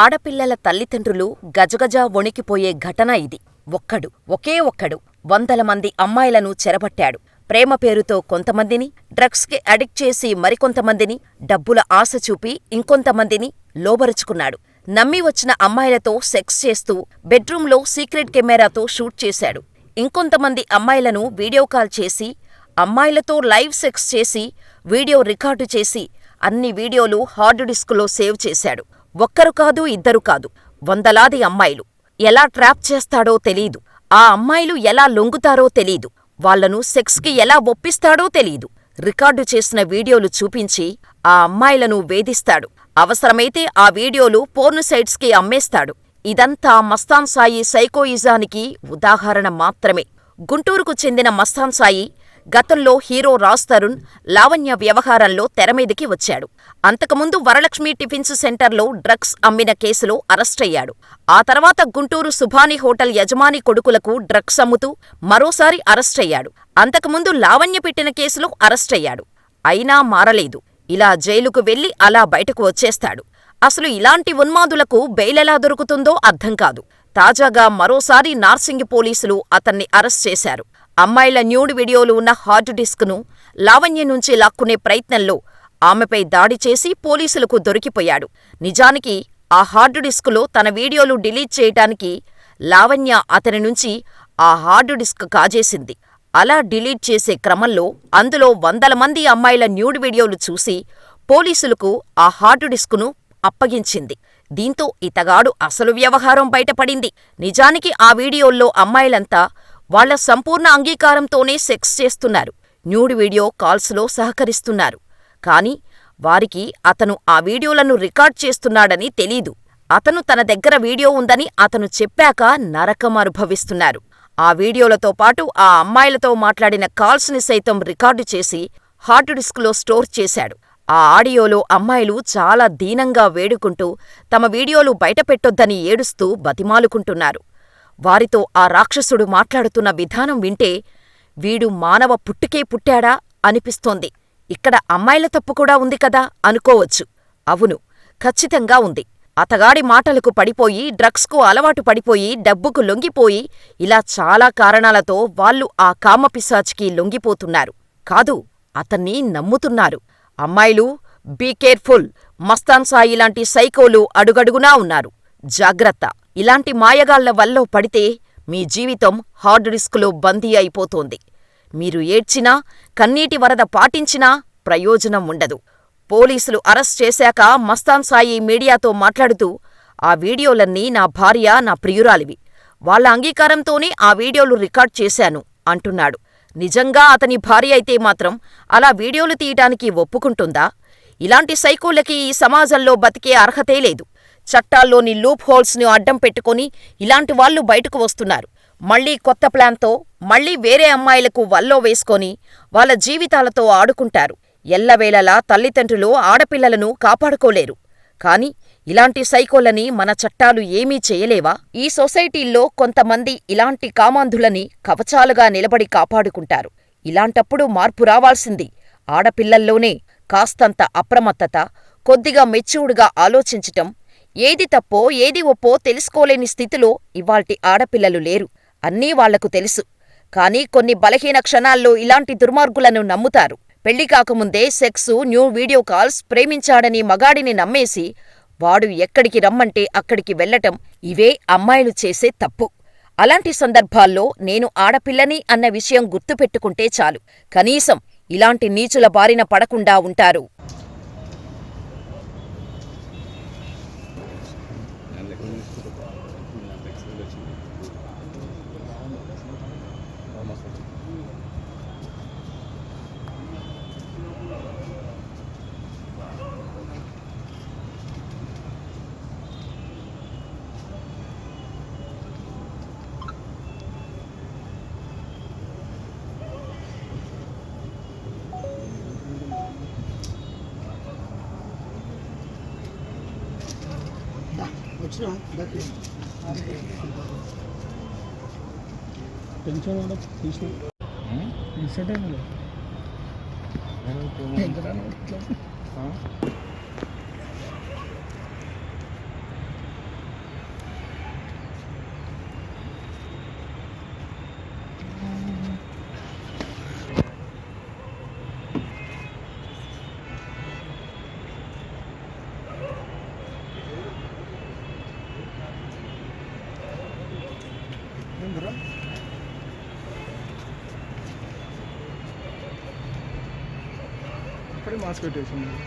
ఆడపిల్లల తల్లిదండ్రులు గజగజ వణికిపోయే ఘటన ఇది. ఒక్కడు, ఒకే ఒక్కడు వందల మంది అమ్మాయిలను చెరబట్టాడు. ప్రేమ పేరుతో కొంతమందిని, డ్రగ్స్కి అడిక్ట్ చేసి మరికొంతమందిని, డబ్బుల ఆశ చూపి ఇంకొంతమందిని లోబరుచుకున్నాడు. నమ్మి వచ్చిన అమ్మాయిలతో సెక్స్ చేస్తూ బెడ్రూంలో సీక్రెట్ కెమెరాతో షూట్ చేశాడు. ఇంకొంతమంది అమ్మాయిలను వీడియో కాల్ చేసి, అమ్మాయిలతో లైవ్ సెక్స్ చేసి, వీడియో రికార్డు చేసి, అన్ని వీడియోలు హార్డ్ డిస్కులో సేవ్ చేశాడు. ఒక్కరు కాదు ఇద్దరు కాదు, వందలాది అమ్మాయిలు. ఎలా ట్రాప్ చేస్తాడో తెలీదు. ఆ అమ్మాయిలు ఎలా లొంగుతారో తెలీదు. వాళ్ళను సెక్స్కి ఎలా ఒప్పిస్తాడో తెలీదు. రికార్డు చేసిన వీడియోలు చూపించి ఆ అమ్మాయిలను వేధిస్తాడు. అవసరమైతే ఆ వీడియోలు పోర్ను సైట్స్కి అమ్మేస్తాడు. ఇదంతా మస్తాన్ సాయి సైకోయిజానికి ఉదాహరణ మాత్రమే. గుంటూరుకు చెందిన మస్తాన్ సాయి గతంలో హీరో రాజ్ తరుణ్, లావణ్య వ్యవహారంలో తెరమీదికి వచ్చాడు. అంతకుముందు వరలక్ష్మి టిఫిన్స్ సెంటర్లో డ్రగ్స్ అమ్మిన కేసులో అరెస్టయ్యాడు. ఆ తర్వాత గుంటూరు సుభాని హోటల్ యజమాని కొడుకులకు డ్రగ్స్ అమ్ముతూ మరోసారి అరెస్టయ్యాడు. అంతకుముందు లావణ్య పెట్టిన కేసులో అరెస్టయ్యాడు. అయినా మారలేదు. ఇలా జైలుకు వెళ్ళి అలా బయటకు వచ్చేస్తాడు. అసలు ఇలాంటి ఉన్మాదులకు బెయిలెలా దొరుకుతుందో అర్థంకాదు. తాజాగా మరోసారి నార్సింగి పోలీసులు అతన్ని అరెస్ట్ చేశారు. అమ్మాయిల న్యూడ్ వీడియోలు ఉన్న హార్డ్ డిస్క్ను లావణ్య నుంచి లాక్కునే ప్రయత్నంలో ఆమెపై దాడి చేసి పోలీసులకు దొరికిపోయాడు. నిజానికి ఆ హార్డ్ డిస్కులో తన వీడియోలు డిలీట్ చేయటానికి లావణ్య అతని నుంచి ఆ హార్డ్ డిస్క్ కాజేసింది. అలా డిలీట్ చేసే క్రమంలో అందులో వందల మంది అమ్మాయిల న్యూడ్ వీడియోలు చూసి పోలీసులకు ఆ హార్డ్ డిస్కును అప్పగించింది. దీంతో ఇతగాడు అసలు వ్యవహారం బయటపడింది. నిజానికి ఆ వీడియోల్లో అమ్మాయిలంతా వాళ్ళ సంపూర్ణ అంగీకారంతోనే సెక్స్ చేస్తున్నారు. న్యూడ్ వీడియో కాల్స్లో సహకరిస్తున్నారు. కాని వారికి అతను ఆ వీడియోలను రికార్డ్ చేస్తున్నాడని తెలీదు. అతను తన దగ్గర వీడియో ఉందని అతను చెప్పాక నరకం అనుభవిస్తున్నారు. ఆ వీడియోలతో పాటు ఆ అమ్మాయిలతో మాట్లాడిన కాల్స్ని సైతం రికార్డు చేసి హార్డ్ డిస్క్లో స్టోర్ చేశాడు. ఆ ఆడియోలో అమ్మాయిలు చాలా దీనంగా వేడుకుంటూ తమ వీడియోలు బయటపెట్టొద్దని ఏడుస్తూ బతిమాలుకుంటున్నారు. వారితో ఆ రాక్షసుడు మాట్లాడుతున్న విధానం వింటే వీడు మానవ పుట్టుకే పుట్టాడా అనిపిస్తోంది. ఇక్కడ అమ్మాయిల తప్పు కూడా ఉంది కదా అనుకోవచ్చు. అవును, ఖచ్చితంగా ఉంది. అతగాడి మాటలకు పడిపోయి, డ్రగ్స్కు అలవాటు పడిపోయి, డబ్బుకు లొంగిపోయి ఇలా చాలా కారణాలతో వాళ్ళు ఆ కామపిశాచికి లొంగిపోతున్నారు. కాదు, అతన్ని నమ్ముతున్నారు. అమ్మాయిలు, బీ కేర్ఫుల్ మస్తాన్ సాయి లాంటి సైకోలు అడుగడుగునా ఉన్నారు. జాగ్రత్త! ఇలాంటి మాయగాళ్ళ వల్లో పడితే మీ జీవితం హార్డ్ డిస్కులో బందీ అయిపోతోంది. మీరు ఏడ్చినా, కన్నీటి వరద పాటించినా ప్రయోజనం ఉండదు. పోలీసులు అరెస్ట్ చేశాక మస్తాన్ సాయి మీడియాతో మాట్లాడుతూ ఆ వీడియోలన్నీ నా భార్య, నా ప్రియురాలివి. వాళ్ళ అంగీకారంతోనే ఆ వీడియోలు రికార్డ్ చేశాను అంటున్నాడు. నిజంగా అతని భార్య అయితే మాత్రం అలా వీడియోలు తీయటానికి ఒప్పుకుంటుందా? ఇలాంటి సైకోలకి ఈ సమాజంలో బతికే అర్హతే లేదు. చట్టాల్లోని లూప్ హోల్స్ను అడ్డం పెట్టుకుని ఇలాంటి వాళ్ళు బయటకు వస్తున్నారు. మళ్ళీ కొత్త ప్లాన్తో మళ్ళీ వేరే అమ్మాయిలకు వల్లో వేసుకొని వాళ్ళ జీవితాలతో ఆడుకుంటారు. ఎల్లవేళలా తల్లిదండ్రులు ఆడపిల్లలను కాపాడుకోలేరు. కాని ఇలాంటి సైకోలని మన చట్టాలు ఏమీ చేయలేవా? ఈ సొసైటీల్లో కొంతమంది ఇలాంటి కామాంధులని కవచాలుగా నిలబడి కాపాడుకుంటారు. ఇలాంటప్పుడు మార్పు రావాల్సింది ఆడపిల్లల్లోనే. కాస్తంత అప్రమత్తత, కొద్దిగా మెచ్యూర్డ్గా ఆలోచించటం, ఏది తప్పో ఏది ఒప్పో తెలుసుకోలేని స్థితిలో ఇవాల్టి ఆడపిల్లలు లేరు. అన్నీ వాళ్ళకు తెలుసు. కానీ కొన్ని బలహీన క్షణాల్లో ఇలాంటి దుర్మార్గులను నమ్ముతారు. పెళ్ళి కాకముందే సెక్సు, న్యూ వీడియో కాల్స్, ప్రేమించాడని మగాడిని నమ్మేసి వాడు ఎక్కడికి రమ్మంటే అక్కడికి వెళ్ళటం ఇవే అమ్మాయిలు చేసే తప్పు. అలాంటి సందర్భాల్లో నేను ఆడపిల్లని అన్న విషయం గుర్తుపెట్టుకుంటే చాలు. కనీసం ఇలాంటి నీచుల బారిన పడకుండా ఉంటారు. వచ్చినా దగ్గర టెన్షన్ ఉండదు తీసిన? రీసెట్ मास कटेशन